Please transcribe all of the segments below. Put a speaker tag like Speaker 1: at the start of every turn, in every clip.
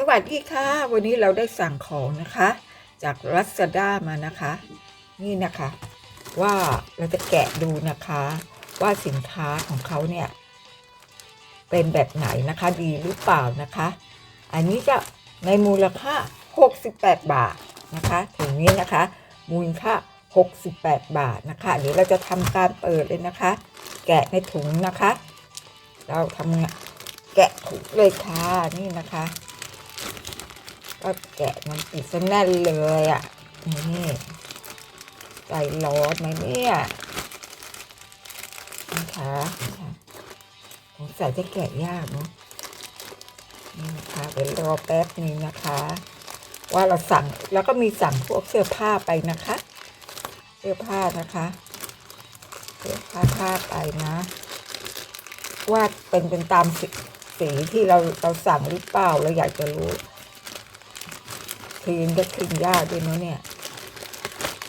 Speaker 1: สวัสดีค่ะ วันนี้เราได้สั่งของนะคะ จากรัสดามานะคะ นี่นะคะ ว่าเราจะแกะดูนะคะ ว่าสินค้าของเขาเนี่ย เป็นแบบไหนนะคะดีหรือเปล่านะคะ อันนี้จะในมูลค่า 68 บาทนะคะถุงนี้นะคะ มูลค่า 68 บาทนะคะเดี๋ยวเราจะทำการเปิดเลยนะคะ แกะในถุงนะคะ เราทำงแกะถุงเลยค่ะนี่นะคะ ก็แกะมันติดซะแน่นเลยอะนี่ใจร้อนไหมเนี่ยนะคะสงสัยจะแกะยากเนาะนี่นะคะเดี๋ยวรอแป๊บนึงนะคะ ว่าเราสั่งแล้วก็มีสั่งพวกเสื้อผ้าไปนะคะ เสื้อผ้านะคะเสื้อผ้าผ้าไปนะว่าเป็นเป็นตามสีสีที่เราเราสั่งหรือเปล่าเราอยากจะรู้ คืนก็คืนยากด้วยเนาะเนี่ย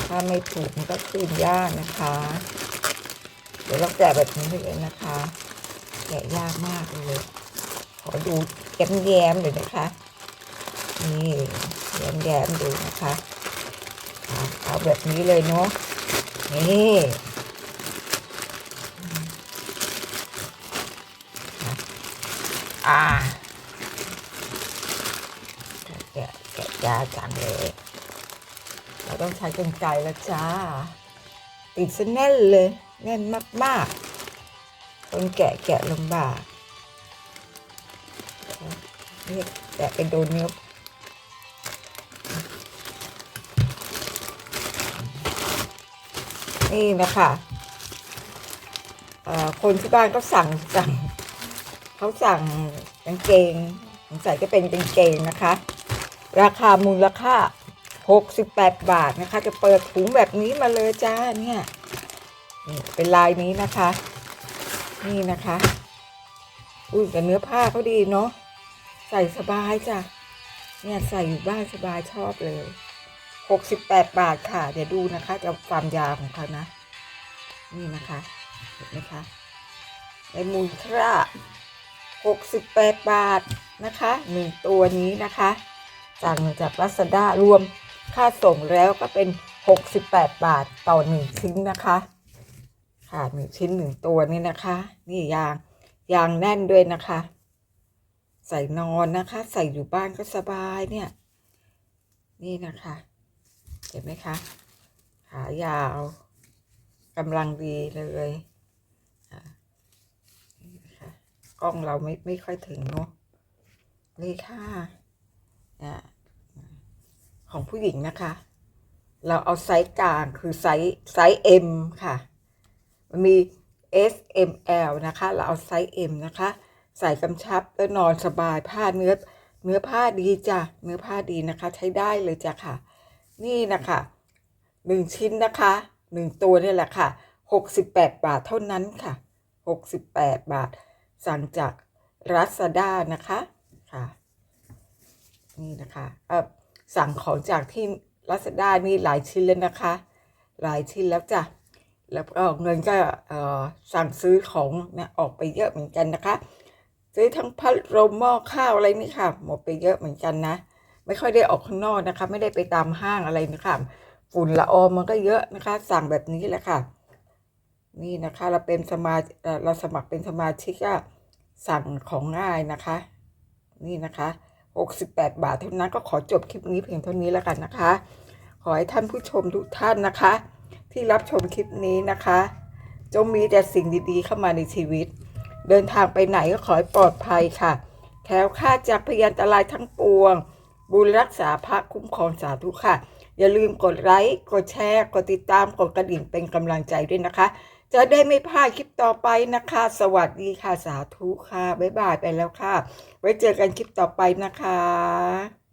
Speaker 1: ถ้าไม่ถูกมันก็คืนยากนะคะ เดี๋ยวเราแกะแบบนี้เลยนะคะ แกะยากมากเลย ขอดูแย้มๆเลยนะคะ นี่แย้มๆดูนะคะ เอาแบบนี้เลยเนาะ นี่อ่าแกะ กาจังเลย เราต้องใช้กรรไกรแล้วจ้า ติดซะแน่นเลย แน่นมากๆคนแกะแกะลำบากนี่แกะไปโดนเนื้อนี่นะคะเอ่อคนที่บ้านก็สั่งสั่งเขาสั่งกางเกงสงสัยจะเป็นกางเกงนะคะ ราคามูลค่า 68 บาทนะคะ จะเปิดถุงแบบนี้มาเลยจ้าเนี่ยเป็นลายนี้นะคะ นี่นะคะ อุ้ยแต่เนื้อผ้าเขาดีเนาะใส่สบายจ้ะเนี่ยใส่อยู่บ้านสบายชอบเลย 68 บาทค่ะ เดี๋ยวดูนะคะจะความยาวของเขานะ นี่นะคะเห็นไหมคะในมูลค่า68 บาทนะคะหนึ่งตัวนี้นะคะ สั่งจากลาซาด้ารวมค่าส่งแล้วก็เป็น 68 บาทต่อหนึ่งชิ้นนะคะค่ะหนึ่งชิ้นหนึ่งตัวนี่นะคะ นี่ยางยางแน่นด้วยนะคะ ใส่นอนนะคะ ใส่อยู่บ้านก็สบายเนี่ย นี่นะคะ เห็นไหมคะ ขายาวกำลังดีเลยอะนี่นะคะกล้องเราไม่ไม่ค่อยถึงเนาะนี่ค่ะ ของผู้หญิงนะคะ เราเอาไซส์กลางคือไซส์ไซส์ M ค่ะ มันมี S M L นะคะ เราเอาไซส์ M นะคะ ใส่กำชับแล้วนอนสบายผ้าเนื้อเนื้อผ้าดีจ้ะเนื้อผ้าดีนะคะ ใช้ได้เลยจ้ะค่ะ นี่นะคะหนึ่งชิ้นนะคะหนึ่งตัวนี่แหละค่ะหกสิบแปดบาทเท่านั้นค่ะหกสิบแปดบาท สั่งจากรัสดานะคะค่ะ นี่นะคะเออสั่งของจากที่รัสดานี่หลายชิ้นแล้วนะคะ หลายชิ้นแล้วจ้ะแล้วก็เงินก็เออสั่งซื้อของนี่ยออกไปเยอะเหมือนกันนะคะ ซื้อทั้งพัดลมหม้อข้าวอะไรนี่ค่ะ หมดไปเยอะเหมือนกันนะ ไม่ค่อยได้ออกข้างนอกนะคะ ไม่ได้ไปตามห้างอะไรนะคะฝุ่นละอองมันก็เยอะนะคะ สั่งแบบนี้แหละค่ะ นี่นะคะ เราเป็นสมาเราสมัครเป็นสมาชิกก็สั่งของง่ายนะคะ นี่นะคะ 68 บาทเท่านั้นก็ขอจบคลิปนี้เพียงเท่านี้แล้วกันนะคะ ขอให้ท่านผู้ชมทุกท่านนะคะ ที่รับชมคลิปนี้นะคะ จงมีแต่สิ่งดีๆเข้ามาในชีวิต เดินทางไปไหนก็ขอให้ปลอดภัยค่ะแคล้วคลาดจากพยันตรายทั้งปวง บุญรักษาพระคุ้มครองสาธุค่ะ อย่าลืมกดไลค์กดแชร์ กดติดตามกดกระดิ่งเป็นกำลังใจด้วยนะคะ จะได้ไม่พลาดคลิปต่อไปนะคะ สวัสดีค่ะสาธุค่ะ บ๊ายบายไปแล้วค่ะ ไว้เจอกันคลิปต่อไปนะคะ